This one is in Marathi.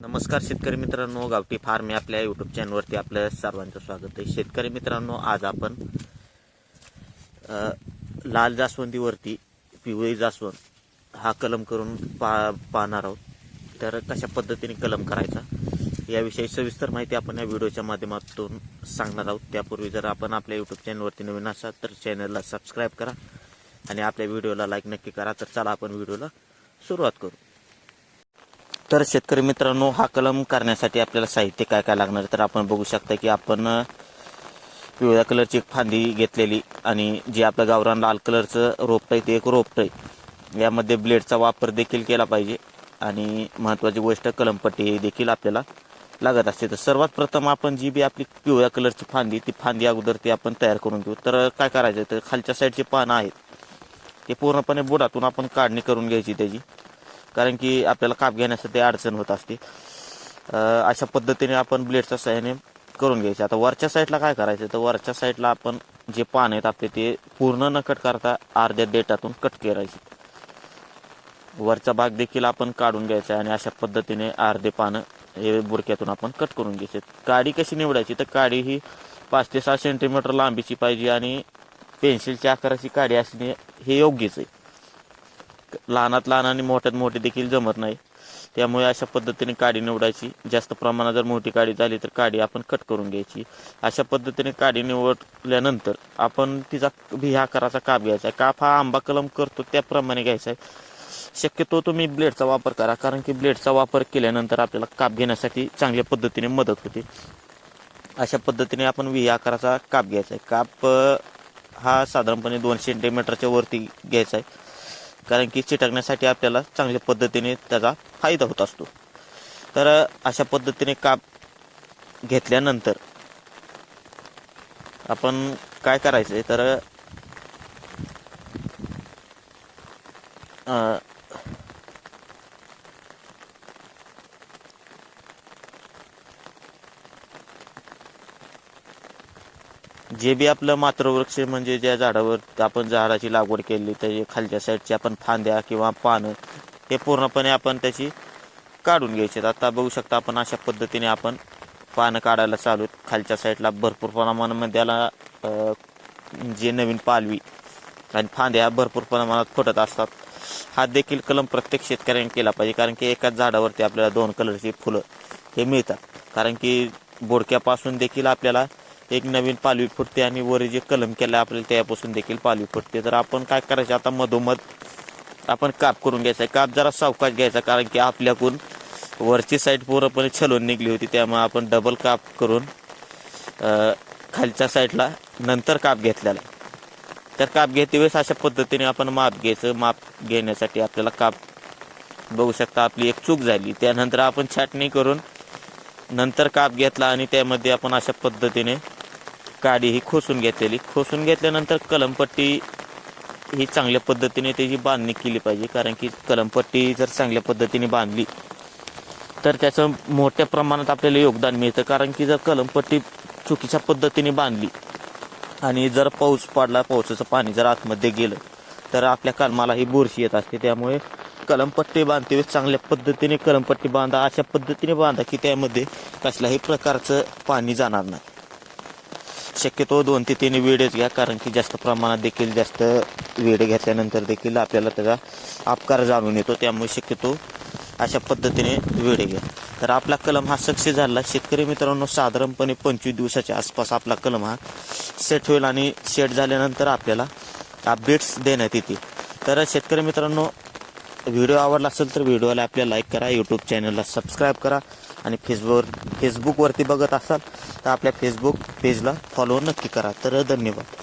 नमस्कार शेतकरी मित्रांनो गावठी फार्म या आपल्या युट्यूब चॅनलवरती आपलं सर्वांचं स्वागत आहे. शेतकरी मित्रांनो आज आपण लाल जास्वंदीवरती पिवळी जास्वंद हा कलम करून पा पाहणार आहोत. तर कशा पद्धतीने कलम करायचा याविषयी सविस्तर माहिती आपण या व्हिडिओच्या माध्यमातून सांगणार आहोत. त्यापूर्वी जर आपण आपल्या यूट्यूब चॅनलवरती नवीन असाल तर चॅनलला सबस्क्राईब करा आणि आपल्या व्हिडिओला लाईक नक्की करा. तर चला आपण व्हिडिओला सुरुवात करू. तर शेतकरी मित्रांनो हा कलम करण्यासाठी आपल्याला साहित्य काय काय लागणार तर आपण बघू शकता की आपण पिवळ्या कलरची एक फांदी घेतलेली आणि जे आपलं गावरान लाल कलरचं रोपटं आहे ते एक रोपटं आहे. यामध्ये ब्लेडचा वापर देखील केला पाहिजे आणि महत्त्वाची गोष्ट कलमपट्टी देखील आपल्याला लागत असते. तर सर्वात प्रथम आपण जी बी आपली पिवळ्या कलरची फांदी ती फांदी अगोदर ती आपण तयार करून घेऊ. तर काय करायचं तर खालच्या साईडचे पानं आहेत ते पूर्णपणे बुडातून आपण काढणी करून घ्यायची त्याची. कारण की आपल्याला काप घेण्यासाठी अडचण होत असते. अशा पद्धतीने आपण ब्लेडच्या सहाय्याने करून घ्यायचे. आता वरच्या साईडला काय करायचं? तर वरच्या साईडला आपण जे पान आहेत आपले ते पूर्ण न कट करता अर्ध्या देटातून कट करायचे. वरचा भाग देखील आपण काढून घ्यायचा आणि अशा पद्धतीने अर्धे पानं हे बुरक्यातून आपण कट करून घ्यायचे. काडी कशी निवडायची? तर काडी ही पाच ते सहा सेंटीमीटर लांबीची पाहिजे आणि पेन्सिलच्या आकाराची काडी असणे हे योग्यच आहे. लहानात लहान आणि मोठ्यात मोठी देखील जमत नाही. त्यामुळे अशा पद्धतीने काडी निवडायची. जास्त प्रमाणात जर मोठी काडी झाली तर काडी आपण कट करून घ्यायची. अशा पद्धतीने काडी निवडल्यानंतर आपण तिचा भी आकाराचा काप घ्यायचा. आहे काप हा आंबा कलम करतो त्याप्रमाणे घ्यायचा आहे. शक्यतो तुम्ही ब्लेडचा वापर करा. कारण की ब्लेडचा वापर केल्यानंतर आपल्याला काप घेण्यासाठी चांगल्या पद्धतीने मदत होते. अशा पद्धतीने आपण व्ही आकाराचा काप घ्यायचा आहे. काप हा साधारणपणे दोन सेंटीमीटरच्या वरती घ्यायचा आहे. कारण की चिटकण्यासाठी आपल्याला चांगल्या पद्धतीने त्याचा फायदा होत असतो. तर अशा पद्धतीने काप घेतल्यानंतर आपण काय करायचं आहे तर जे बी आपलं मातृवृक्ष म्हणजे ज्या झाडावर आपण झाडाची लागवड केली त्याची खालच्या साईडची आपण फांद्या किंवा पानं हे पूर्णपणे आपण त्याची काढून घ्यायचे. आता बघू शकता आपण अशा पद्धतीने आपण पानं काढायला चालू खालच्या साईडला भरपूर प्रमाणामध्ये त्याला जे नवीन पालवी आणि फांद्या भरपूर प्रमाणात फुटत असतात. हा देखील कलम प्रत्येक शेतकऱ्याने केला पाहिजे कारण की एकाच झाडावरती आपल्याला दोन कलरची फुलं हे मिळतात. कारण की बोडक्यापासून देखील आपल्याला एक नवीन पालवी फुटते आणि वर जे कलम केलं आपल्याला त्यापासून देखील पालवी फुटते. तर आपण काय करायचं? आता मधोमध आपण काप करून घ्यायचा आहे. काप जरा सावकाश घ्यायचा कारण की आपल्याकडून वरची साईड पूर्णपणे छलून निघली होती त्यामुळे आपण डबल काप करून खालच्या साईडला नंतर काप घेतलेला तर काप घेते वेळेस अशा पद्धतीने आपण माप घ्यायचं. माप घेण्यासाठी आपल्याला काप बघू शकता आपली एक चूक झाली. त्यानंतर आपण छाटणी करून नंतर काप घेतला आणि त्यामध्ये आपण अशा पद्धतीने काडी ही खोसून घेतलेली. खोसून घेतल्यानंतर कलमपट्टी ही चांगल्या पद्धतीने त्याची बांधणी केली पाहिजे. कारण की कलमपट्टी जर चांगल्या पद्धतीने बांधली तर त्याचं मोठ्या प्रमाणात आपल्याला योगदान मिळतं. कारण की जर कलमपट्टी चुकीच्या पद्धतीने बांधली आणि जर पाऊस पडला पावसाचं पाणी जर आतमध्ये गेलं तर आपल्या कलमाला ही बुरशी येत असते. त्यामुळे कलमपट्टी बांधते वेळेस चांगल्या पद्धतीने कलमपट्टी बांधा अशा पद्धतीने बांधा की त्यामध्ये कसल्याही प्रकारचं पाणी जाणार नाही. शक्यतो दोन ते तीन वेळेच घ्या कारण की जास्त प्रमाणात देखील जास्त वेळ घेतल्यानंतर देखील आपल्याला त्याचा आपकार जाणून येतो. त्यामुळे शक्यतो अशा पद्धतीने वेळ घ्या. तर आपला कलम हा सक्सेस झाला. शेतकरी मित्रांनो साधारणपणे पंचवीस दिवसाच्या आसपास आपला कलम हा सेट होईल आणि सेट झाल्यानंतर आपल्याला अपडेट्स देण्यात येतील. तर शेतकरी मित्रांनो व्हिडिओ आवडला असेल तर व्हिडिओला आपल्या लाईक करा यूट्यूब चॅनलला सबस्क्राईब करा. आणि फेसबुकवर फेसबुकवरती बघत असाल तर आपल्या फेसबुक पेजला फॉलो नक्की करा. तर धन्यवाद.